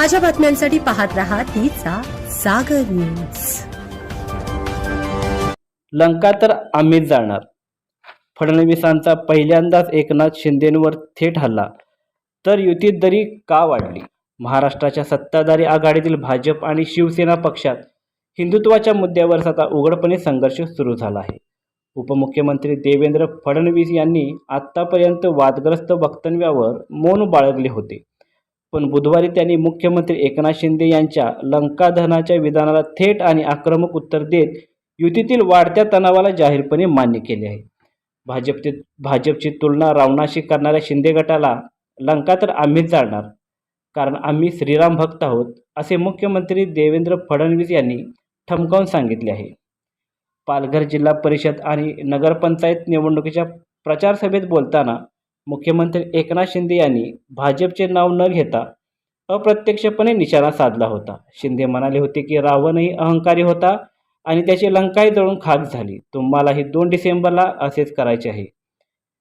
ताज्या बातम्यांसाठी पाहत राहा तिचा सागर न्यूज. लंका तर आम्हीच जाणार. फडणवीसांचा पहिल्यांदाच एकनाथ शिंदेंवर थेट हल्ला. तर युतीत दरी का वाढली? महाराष्ट्राच्या सत्ताधारी आघाडीतील भाजप आणि शिवसेना पक्षात हिंदुत्वाच्या मुद्द्यावर आता उघडपणे संघर्ष सुरू झाला आहे. उपमुख्यमंत्री देवेंद्र फडणवीस यांनी आत्तापर्यंत वादग्रस्त वक्तव्यावर मौन बाळगले होते. पण बुधवारी त्यांनी मुख्यमंत्री एकनाथ शिंदे यांच्या लंकाधनाच्या विधानाला थेट आणि आक्रमक उत्तर देत युतीतील वाढत्या तणावाला जाहीरपणे मान्य केले आहे. भाजपचे भाजपची तुलना रावणाशी करणाऱ्या शिंदे गटाला लंका तर आम्हीच जाणार कारण आम्ही श्रीराम भक्त आहोत असे मुख्यमंत्री देवेंद्र फडणवीस यांनी ठमकावून सांगितले आहे. पालघर जिल्हा परिषद आणि नगरपंचायत निवडणुकीच्या प्रचार सभेत बोलताना मुख्यमंत्री एकनाथ शिंदे यांनी भाजपचे नाव न घेता अप्रत्यक्षपणे निशाणा साधला होता. शिंदे म्हणाले होते की रावणही अहंकारी होता आणि त्याची लंकाही जळून खाक झाली. तुम्हालाही दोन डिसेंबरला असेच करायचे आहे.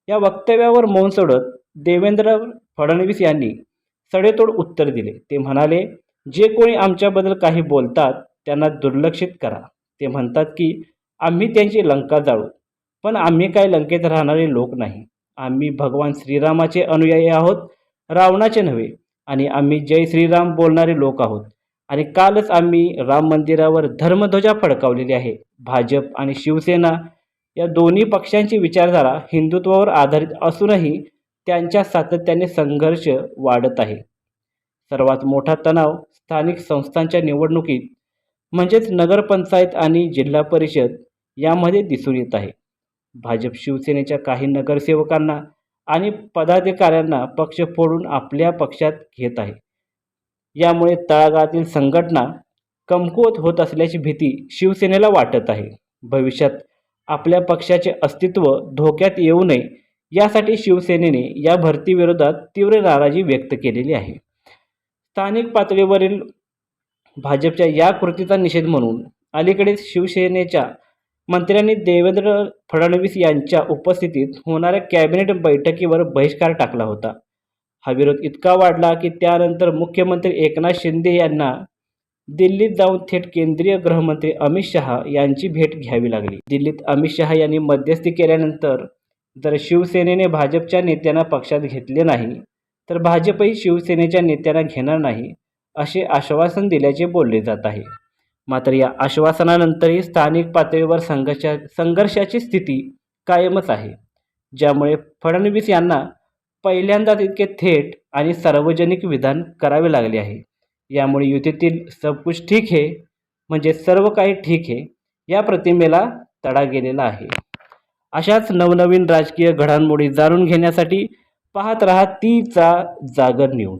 या वक्तव्यावर मौन सोडत देवेंद्र फडणवीस यांनी सडेतोड उत्तर दिले. ते म्हणाले जे कोणी आमच्याबद्दल काही बोलतात त्यांना दुर्लक्षित करा. ते म्हणतात की आम्ही त्यांची लंका जाळू. पण आम्ही काय लंकेत राहणारे लोक नाही. आम्ही भगवान श्रीरामाचे अनुयायी आहोत रावणाचे नव्हे आणि आम्ही जय श्रीराम बोलणारे लोक आहोत. आणि कालच आम्ही राम मंदिरावर धर्मध्वजा फडकावलेली आहे. भाजप आणि शिवसेना या दोन्ही पक्षांची विचारधारा हिंदुत्वावर आधारित असूनही त्यांच्या सातत्याने संघर्ष वाढत आहे. सर्वात मोठा तणाव स्थानिक संस्थांच्या निवडणुकीत म्हणजेच नगरपंचायत आणि जिल्हा परिषद यामध्ये दिसून येत आहे. भाजप शिवसेनेच्या काही नगरसेवकांना आणि पदाधिकाऱ्यांना पक्ष फोडून आपल्या पक्षात घेत आहे. यामुळे तळागाळातील संघटना कमकुवत होत असल्याची भीती शिवसेनेला वाटत आहे. भविष्यात आपल्या पक्षाचे अस्तित्व धोक्यात येऊ नये यासाठी शिवसेनेने या भरतीविरोधात तीव्र नाराजी व्यक्त केलेली आहे. स्थानिक पातळीवरील भाजपच्या या कृतीचा निषेध म्हणून अलीकडेच शिवसेनेच्या मंत्र्यांनी देवेंद्र फडणवीस यांच्या उपस्थितीत होणाऱ्या कॅबिनेट बैठकीवर बहिष्कार टाकला होता. हा विरोध इतका वाढला की त्यानंतर मुख्यमंत्री एकनाथ शिंदे यांना दिल्लीत जाऊन थेट केंद्रीय गृहमंत्री अमित शहा यांची भेट घ्यावी लागली. दिल्लीत अमित शहा यांनी मध्यस्थी केल्यानंतर जर शिवसेनेने भाजपच्या नेत्यांना पक्षात घेतले नाही तर भाजपही शिवसेनेच्या नेत्यांना घेणार नाही असे आश्वासन दिल्याचे बोलले जात आहे. मात्र या आश्वासनानंतरही स्थानिक पातळीवर संघर्षा संघर्षाची स्थिती कायमच आहे. ज्यामुळे फडणवीस यांना पहिल्यांदाच इतके थेट आणि सार्वजनिक विधान करावे लागले आहे. यामुळे युतीतील सब कुछ ठीक आहे म्हणजे सर्व काही ठीक आहे या प्रतिमेला तडा गेलेला आहे. अशाच नवनवीन राजकीय घडामोडी जाणून घेण्यासाठी पाहत रहा तीचा जागर न्यूज.